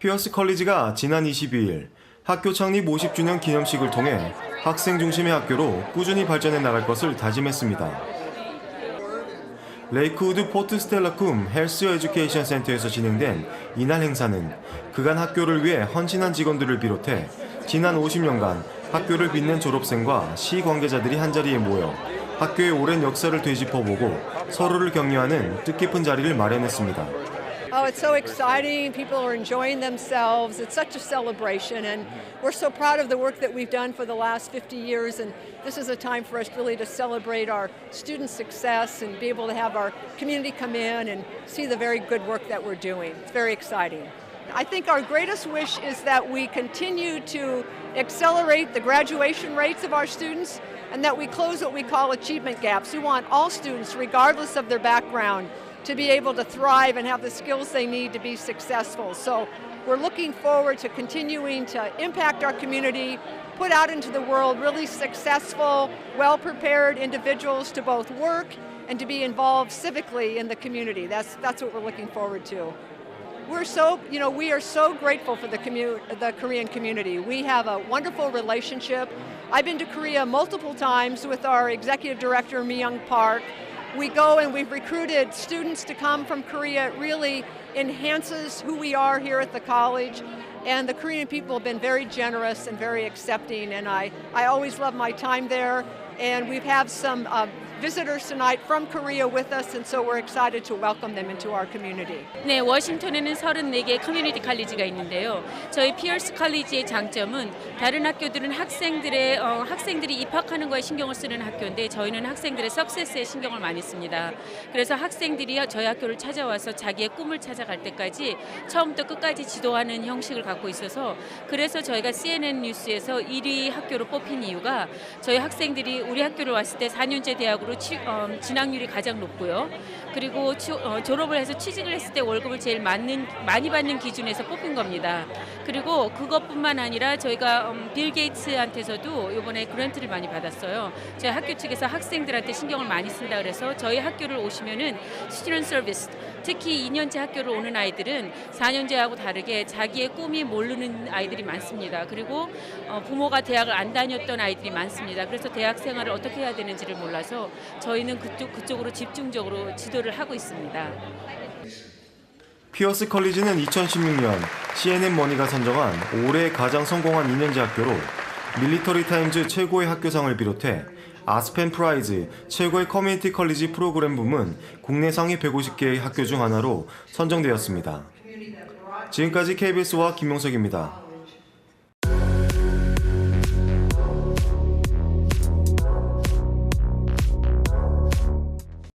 피어스 컬리지가 지난 22일 학교 창립 50주년 기념식을 통해 학생 중심의 학교로 꾸준히 발전해 나갈 것을 다짐했습니다. 레이크우드 포트 스텔라쿰 헬스 에듀케이션 센터에서 진행된 이날 행사는 그간 학교를 위해 헌신한 직원들을 비롯해 지난 50년간 학교를 빛낸 졸업생과 시 관계자들이 한자리에 모여 학교의 오랜 역사를 되짚어보고 서로를 격려하는 뜻깊은 자리를 마련했습니다. Oh, it's so exciting. People are enjoying themselves. It's such a celebration. And mm-hmm. we're so proud of the work that we've done for the last 50 years. And this is a time for us really to celebrate our student success and be able to have our community come in and see the very good work that we're doing. It's very exciting. I think our greatest wish is that we continue to accelerate the graduation rates of our students and that we close what we call achievement gaps. We want all students, regardless of their background, to be able to thrive and have the skills they need to be successful. So we're looking forward to continuing to impact our community, put out into the world really successful, well prepared individuals to both work and to be involved civically in the community. That's, that's what we're looking forward to. We're so, you know, we are so grateful for the, the Korean community. We have a wonderful relationship. I've been to Korea multiple times with our executive director, Myung Park. We go and we've recruited students to come from Korea. It really enhances who we are here at the college. And the Korean people have been very generous and very accepting. And I, I always love my time there. And we have some uh, visitors tonight from Korea with us, and so we're excited to welcome them into our community. 네, 워싱턴에는 34개의 커뮤니티 칼리지가 있는데요. 저희 피어스 칼리지의 장점은 다른 학교들은 학생들의 어, 학생들이 입학하는 거에 신경을 쓰는 학교인데 저희는 학생들의 석세스에 신경을 많이 씁니다. 그래서 학생들이 저희 학교를 찾아와서 자기의 꿈을 찾아갈 때까지 처음부터 끝까지 지도하는 형식을 갖고 있어서 그래서 저희가 CNN 뉴스에서 1위 학교로 뽑힌 이유가 저희 학생들이 우리 학교를 왔을 때 4년제 대학으로 취- 어, 진학률이 가장 높고요. 그리고 취- 어, 졸업을 해서 취직을 했을 때 월급을 제일 많는, 많이 받는 기준에서 뽑힌 겁니다. 그리고 그것뿐만 아니라 저희가 음, 빌 게이츠한테서도 이번에 그랜트를 많이 받았어요. 저희 학교 측에서 학생들한테 신경을 많이 쓴다 그래서 저희 학교를 오시면은 스튜던트 서비스 특히 2년제 학교를 오는 아이들은 4년제하고 다르게 자기의 꿈이 모르는 아이들이 많습니다. 그리고 어, 부모가 대학을 안 다녔던 아이들이 많습니다. 그래서 대학 생활을 어떻게 해야 되는지를 몰라서 저희는 그쪽 그쪽으로 집중적으로 지도를 하고 있습니다. 피어스 컬리지는 2016년 CNN 머니가 선정한 올해 가장 성공한 2년제 학교로 밀리터리 타임즈 최고의 학교상을 비롯해 아스펜 프라이즈 최고의 커뮤니티 컬리지 프로그램 부문 국내 상위 150개의 학교 중 하나로 선정되었습니다. 지금까지 KBS와 김용석입니다.